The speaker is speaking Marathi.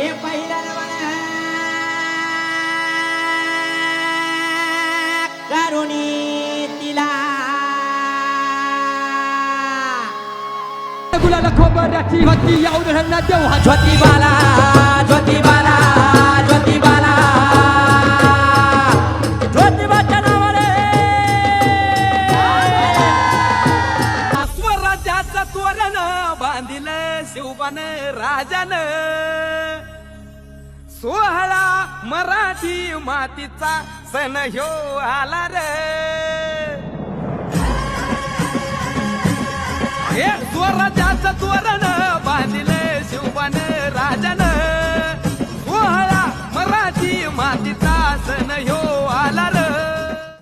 हे पहिल्या नवाने तिला। गुलाला खोबऱ्याची होती या उदाहरणात देऊ हा ज्योतिबाला ज्योतिबाला ज्योतिबाला ज्योतिबाच्या नावाने। स्वराज्याचं तोरण बांधिलं सोहळा मराठी मातीचा सण ह्यो आला रे. हे स्वराज्याचं तोरण